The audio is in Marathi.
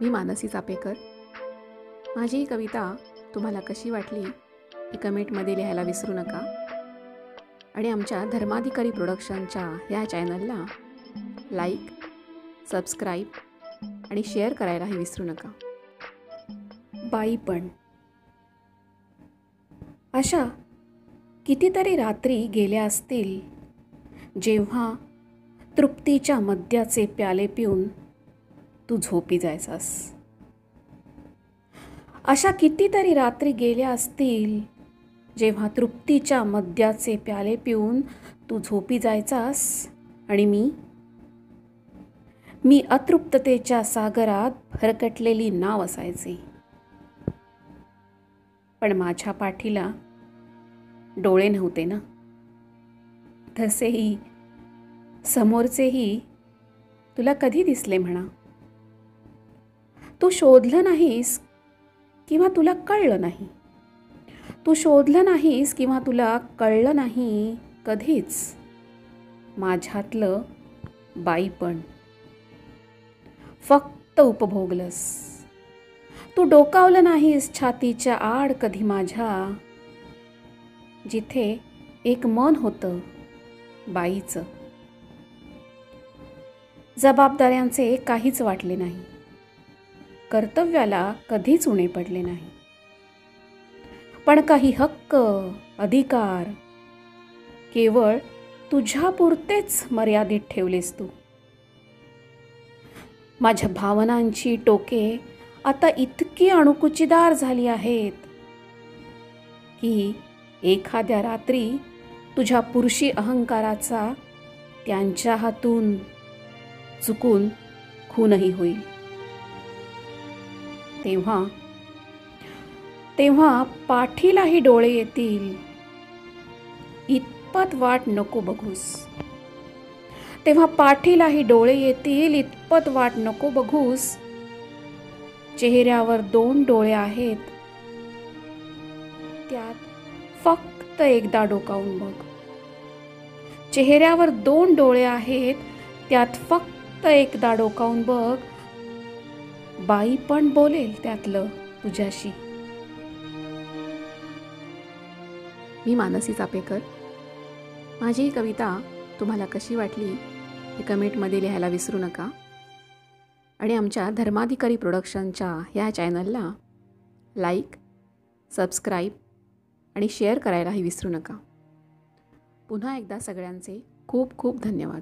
मी मानसी चापेकर. माझी ही कविता तुम्हाला कशी वाटली हे कमेंटमध्ये लिहायला विसरू नका. आणि आमच्या धर्माधिकारी प्रोडक्शनच्या ह्या चॅनलला लाईक सबस्क्राईब आणि शेअर करायलाही विसरू नका. बाई पण. अशा कितीतरी रात्री गेल्या असतील जेव्हा तृप्तीच्या मद्याचे प्याले पिऊन तू झोपी जायचास. अशा कितीतरी रात्री गेल्या असतील जेव्हा तृप्तीच्या मद्याचे प्याले पिऊन तू झोपी जायचास आणि मी मी अतृप्ततेच्या सागरात भरकटलेली नाव असायचे. पण माझ्या पाठीला डोळे नव्हते ना. तसेही समोरचेही तुला कधी दिसले म्हणा. तू शोधलं नाहीस किंवा तुला कळलं नाही. तू शोधलं नाहीस किंवा तुला कळलं नाही कधीच. माझ्यातलं बाईपण. फक्त उपभोगलंस. तू डोकावलं नाहीस छातीच्या आड कधी माझ्या. जिथे एक मन होतं बाईचं. जबाबदाऱ्यांचे काहीच वाटले नाही. कर्तव्याला कधीच उणे पडले नाही. पण काही हक्क अधिकार केवळ तुझ्यापुरतेच मर्यादित ठेवलेस तू. माझ्या भावनांची टोके आता इतकी अणुकुचीदार झाली आहेत की एखाद्या रात्री तुझ्या पुरुषी अहंकाराचा त्यांच्या हातून चुकून खूनही होईल. तेव्हा तेव्हा पाठीलाही डोळे येतील. इतपत वाट नको बघूस. तेव्हा पाठीलाही डोळे येतील इतपत वाट नको बघूस. चेहऱ्यावर दोन डोळे आहेत. त्यात फक्त एकदा डोकावून बघ. चेहऱ्यावर दोन डोळे आहेत त्यात फक्त एकदा डोकावून बघ. बाई पण बोलेल त्यातलं तुझ्याशी. मी मानसी चापेकर. माझी ही कविता तुम्हाला कशी वाटली हे कमेंटमध्ये लिहायला विसरू नका. आणि आमच्या धर्माधिकारी प्रोडक्शनच्या ह्या चॅनलला लाईक सबस्क्राईब आणि शेअर करायलाही विसरू नका. पुन्हा एकदा सगळ्यांचे खूप खूप धन्यवाद.